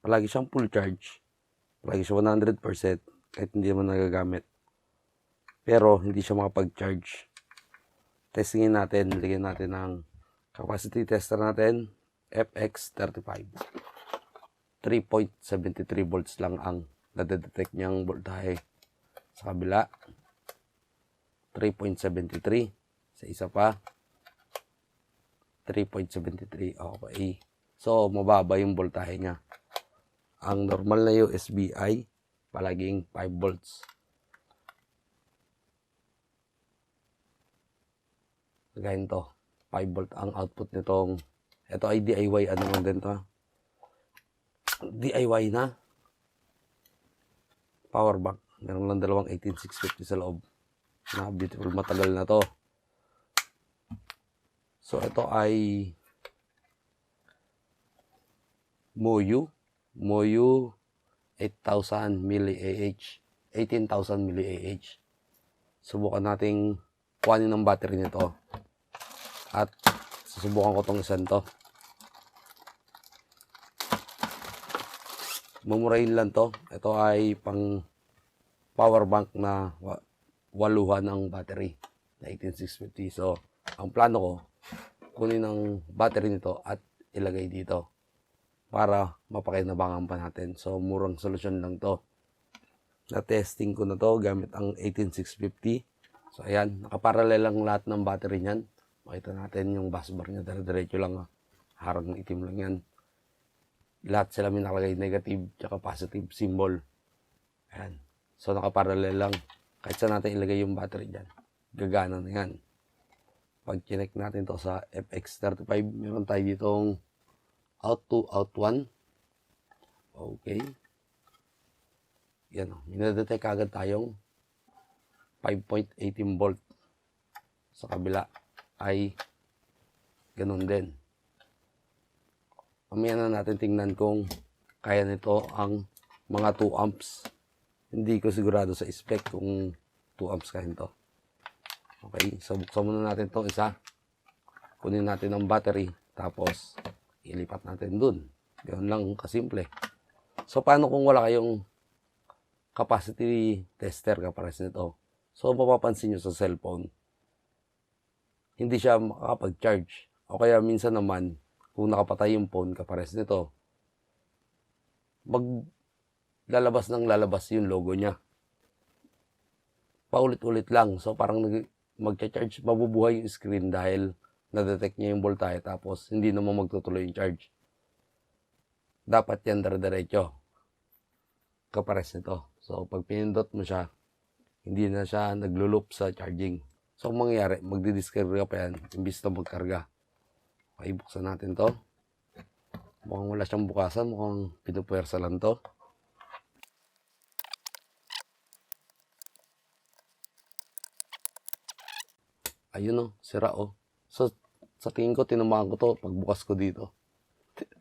palagi siyang full charge. Palagi siya 100% kahit hindi mo nagagamit. Pero hindi siya makapag-charge. Testingin natin, lagyan natin ng capacity tester natin, FX35. 3.73 volts lang ang nadedetect niyang voltahe. Sa kabila, 3.73. Sa isa pa, 3.73. Okay. So, mababa yung voltahe niya. Ang normal na USB ay palaging 5 volts. Ganyan to. 5 volt ang output nitong ito ay DIY ano lang din to. DIY na power bank. Meron lang dalawang 18650 sa loob. Na beautiful matagal na to. So ito ay Moyu. Moyu 8,000 mAh. 18,000 mAh. Subukan nating kuhanin ng battery nito. At susubukan ko tong isang to. Mumurahin lang to. Ito ay pang power bank na wa- waluhan ng battery na 18650. So, ang plano ko, kunin ang battery nito at ilagay dito para mapakinabangan pa natin. So, murang solusyon lang to. Na-testing ko na to gamit ang 18650. So, ayan. Nakaparallel lang lahat ng battery niyan. Makita natin yung busbar niya. Dire-diretso lang. ah. Harang itim lang yan. Lahat sila may nakalagay negative tsaka positive symbol. Ayan. So, nakaparallel lang. Kahit saan natin ilagay yung battery dyan. Gagana na yan. Pag connect natin to sa FX35, meron tayo ditong out 2, out 1. Okay. Yan. Minadetect agad tayong 5.18 volt. Sa kabila ay ganun din. Mamaya na natin tingnan kung kaya nito ang mga 2 amps. Hindi ko sigurado sa spec kung 2 amps kaya nito. Okay, so buksan muna natin to isa. Kunin natin ang battery, tapos ilipat natin dun. Ganun lang kasimple. So, paano kung wala kayong capacity tester kapares nito? So, mapapansin nyo sa cellphone, hindi siya makakapag-charge. O kaya minsan naman, kung nakapatay yung phone kapares nito, mag lalabas ng lalabas yung logo niya. Paulit-ulit lang. So, parang nag magcha-charge, mabubuhay yung screen dahil na-detect niya yung voltahe tapos hindi naman magtutuloy yung charge. Dapat yan dire-diretso. Kapares nito. So, pag pinindot mo siya, hindi na siya naglo-loop sa charging. So, ang mangyayari, magdi-discarga pa yan, imbis na magkarga. Okay, buksan natin to. Mukhang wala siyang bukasan, mukhang pinupuwersa lang to. Ayun oh, sira oh. So, sa tingin ko, tinamaan ko to pagbukas ko dito.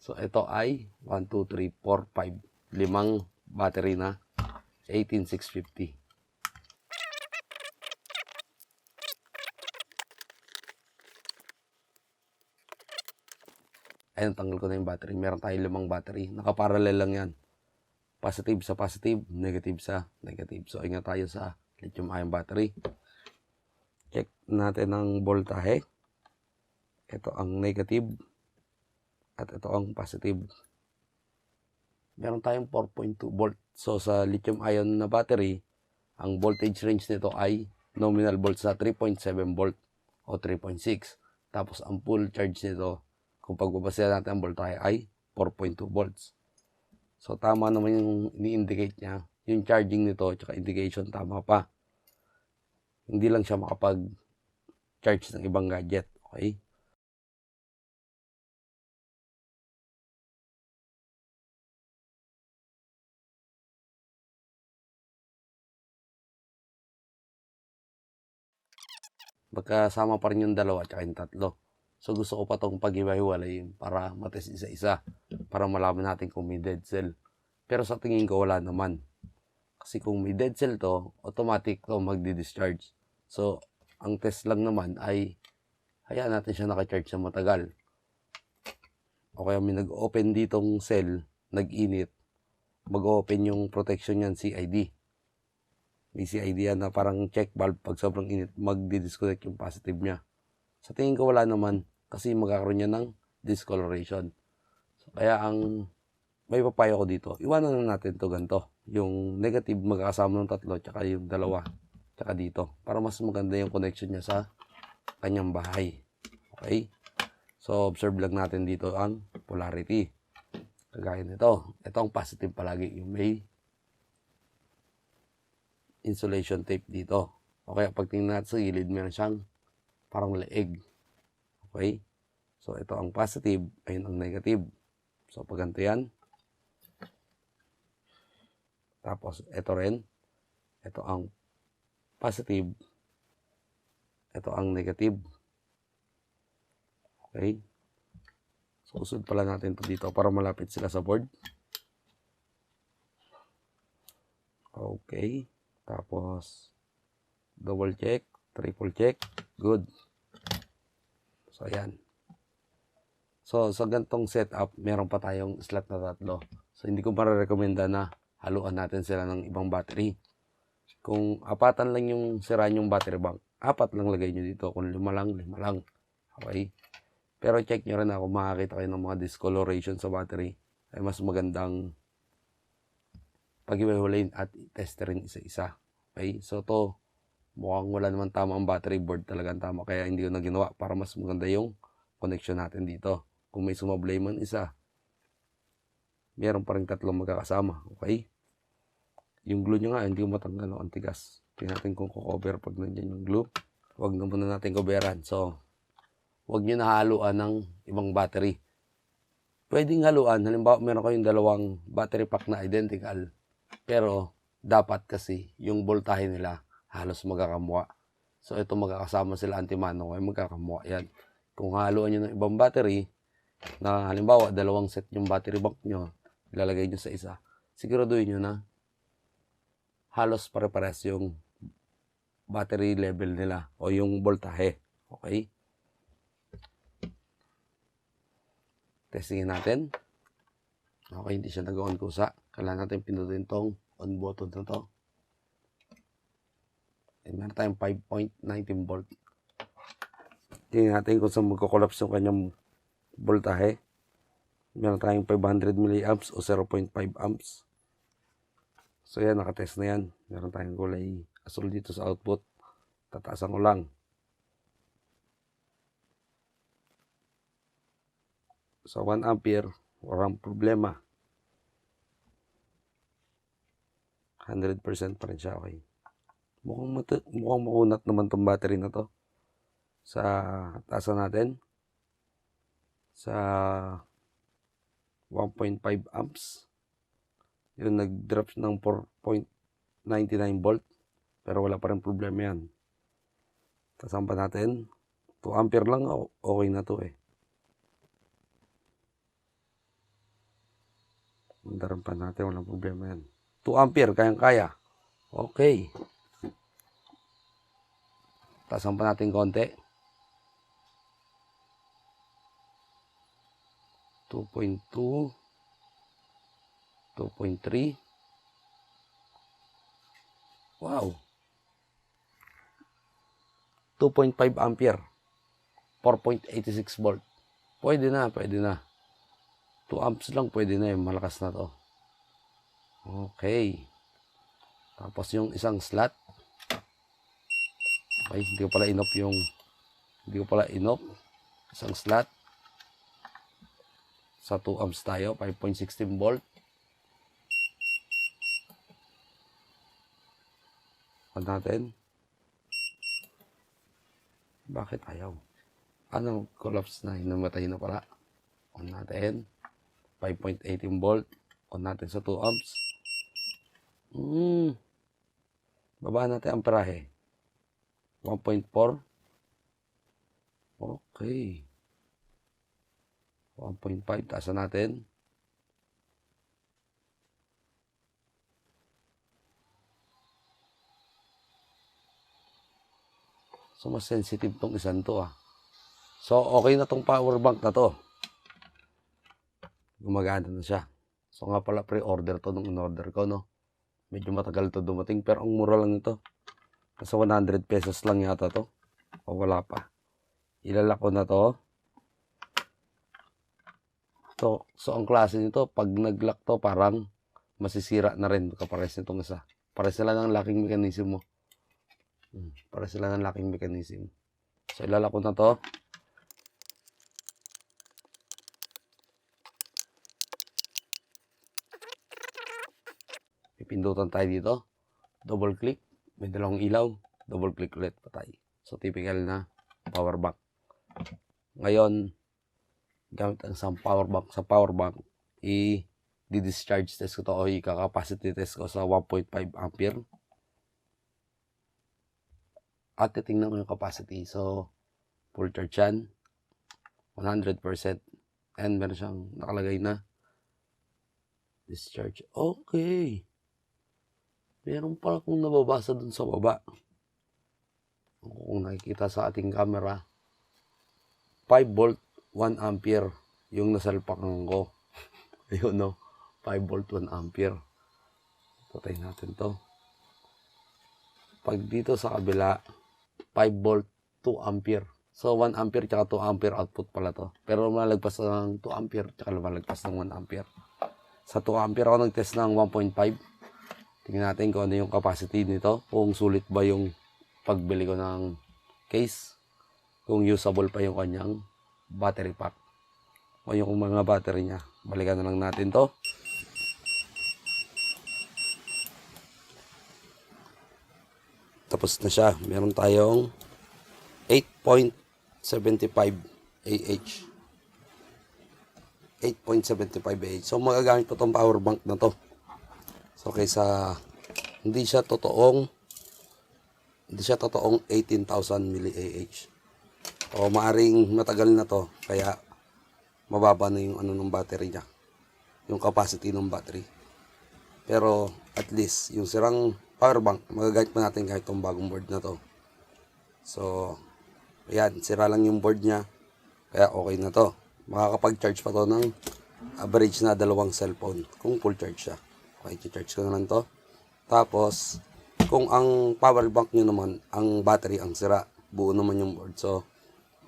So, ito ay 1, 2, 3, 4, 5. Limang battery na 18650. Ayun, tanggal ko na yung battery. Meron tayong limang battery. Nakaparallel lang yan. Positive sa positive, negative sa negative. So, ingat tayo sa lithium ion battery. Natin ang voltahe. Ito ang negative. At ito ang positive. Meron tayong 4.2 volt. So sa lithium ion na battery, ang voltage range nito ay nominal volts sa 3.7 volt o 3.6. Tapos ang full charge nito, kung pagbabasya natin ang voltahe ay 4.2 volts. So tama naman yung ini-indicate niya. Yung charging nito, tsaka indication, tama pa hindi lang siya makapag-charge ng ibang gadget. Okay? Magkasama pa rin yung dalawa at yung tatlo. So gusto ko pa itong pag-iwahiwalayin para matest isa-isa. Para malaman natin kung may dead cell. Pero sa tingin ko wala naman. Kasi kung may dead cell to, automatic to magdi-discharge. So, ang test lang naman ay hayaan natin siya naka-charge sa matagal. o kaya may nag-open ditong cell, nag-init, mag-open yung protection yan, CID. May CID yan na parang check valve pag sobrang init, magdi-disconnect yung positive niya. Sa tingin ko wala naman kasi magkakaroon niya ng discoloration. So, kaya ang may papayo ko dito, iwanan na natin to ganito. Yung negative magkakasama ng tatlo, tsaka yung dalawa, tsaka dito. Para mas maganda yung connection niya sa kanyang bahay. Okay? So, observe lang natin dito ang polarity. Kagaya nito. Ito ang positive palagi. Yung may insulation tape dito. Okay, pag tingnan natin sa gilid, meron siyang parang leeg. Okay? So, ito ang positive, ayun ang negative. So, pag ganito yan. Tapos, ito rin. Ito ang positive. Ito ang negative. Okay? So, usod pala natin to dito para malapit sila sa board. Okay. Tapos, double check, triple check. Good. So, ayan. So, sa gantong setup, meron pa tayong slot na tatlo. So, hindi ko para rekomenda na haluan natin sila ng ibang battery. Kung apatan lang yung sira yung battery bank, apat lang lagay nyo dito. Kung lima lang, lima lang. Okay? Pero check nyo rin na kung makakita kayo ng mga discoloration sa battery, ay mas magandang pag-iwalayin at testerin isa-isa. Okay? So, to, mukhang wala naman tama ang battery board talagang tama. Kaya hindi ko na ginawa para mas maganda yung connection natin dito. Kung may sumablay man isa, meron pa rin tatlong magkakasama. Okay? Yung glue nyo nga, hindi ko matanggal. Ang tigas. Tingnan natin kung cover pag nandiyan yung glue. Huwag na muna natin coveran. So, huwag nyo nahaluan ng ibang battery. Pwedeng haluan. Halimbawa, meron kayong dalawang battery pack na identical. Pero, dapat kasi yung voltahe nila halos magkakamwa. So, ito magkakasama sila antimano. Ay magkakamwa yan. Kung haluan nyo ng ibang battery, na halimbawa, dalawang set yung battery bank nyo, ilalagay nyo sa isa, siguraduhin nyo na halos pare-pares yung battery level nila o yung voltahe. Okay? Testingin natin. Okay, hindi siya nag-on kusa. Kailangan natin pindutin tong on button na to. And meron tayong 5.19 volt. Tingnan natin kung saan magko-collapse yung kanyang voltahe. Meron tayong 500 milliamps o 0.5 amps. So yan, nakatest na yan. Meron tayong kulay asul dito sa output. Tataasan ko lang. So 1 ampere, walang problema. 100% pa rin siya, okay. Mukhang, mukhang makunat naman tong battery na to. Sa taasan natin. Sa 1.5 amps. Yun, nag-drop ng 4.99 volt. Pero wala pa rin problema yan. Tasan pa natin. 2 ampere lang, okay na to eh. Andaran natin, walang problema yan. 2 ampere, kayang-kaya. Okay. Tasan natin konti. 2.2 2.3 Wow. 2.5 ampere. 4.86 volt. Pwede na, pwede na. 2 amps lang, pwede na yung malakas na to. Okay. Tapos yung isang slot. Okay, hindi ko pala inop yung hindi ko pala inop. Isang slot. Sa 2 amps tayo, 5.16 volt. On natin. Bakit ayaw? Ano, collapse na, hinamatay na pala. On natin. 5.18 volt. On natin sa 2 amps. Hmm. Baba natin ang perahe. 1.4. Okay. 1.5. Taasan natin. So, mas sensitive tong isang to ah. So, okay na tong power bank na to. gumagana na siya. So nga pala pre-order to nung in-order ko, no? Medyo matagal to dumating, pero ang mura lang ito. Nasa 100 pesos lang yata to. O wala pa. Ilalak ko na to. So, so ang klase nito, pag nag-lock to, parang masisira na rin kapares nitong isa. Para sila ng locking mechanism mo. Hmm, para sila ng locking mechanism. So, ilalak na to. Pipindutan tayo dito. Double click. May dalawang ilaw. Double click ulit. Patay. So, typical na power bank. Ngayon, gamit ang isang power bank. Sa power bank, i-discharge test ko to o i-capacity test ko sa 1.5 ampere. At titingnan ko yung capacity. So, full charge yan. 100%. And meron siyang nakalagay na discharge. Okay. Meron pala kung nababasa dun sa baba. Kung nakikita sa ating camera, 5 volt, 1 ampere yung nasalpakan ko. Ayun no, 5 volt, 1 ampere. Patay natin to. Pag dito sa kabila, 5 volt, 2 ampere. So, 1 ampere tsaka 2 ampere output pala to. Pero lumalagpas ng 2 ampere tsaka lumalagpas ng 1 ampere. Sa 2 ampere ako nag-test ng 1.5. Tingnan natin kung ano yung capacity nito. Kung sulit ba yung pagbili ko ng case. Kung usable pa yung kanyang battery pack. O yung mga battery niya. Balikan na lang natin to. Tapos na siya. Meron tayong 8.75 AH. 8.75 AH. So magagamit ko tong power bank na to. So kaysa hindi siya totoong hindi siya totoong 18,000 mAh. O maaring matagal na to kaya mababa na yung ano ng battery niya. Yung capacity ng battery. Pero at least yung sirang power bank magagamit pa natin kahit tong bagong board na to. So ayan, sira lang yung board niya. Kaya okay na to. Makakapag-charge pa to ng average na dalawang cellphone kung full charge siya. Okay, charge ko na lang to. Tapos, kung ang power bank nyo naman, ang battery ang sira, buo naman yung board. So,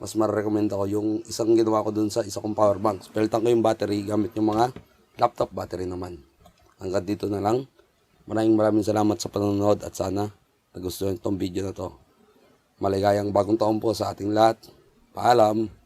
mas marecommend ako yung isang ginawa ko dun sa isa kong power bank. Palitan ko yung battery gamit yung mga laptop battery naman. Hanggang dito na lang. Maraming maraming salamat sa panonood at sana nagustuhan itong video na to. Maligayang bagong taon po sa ating lahat. Paalam!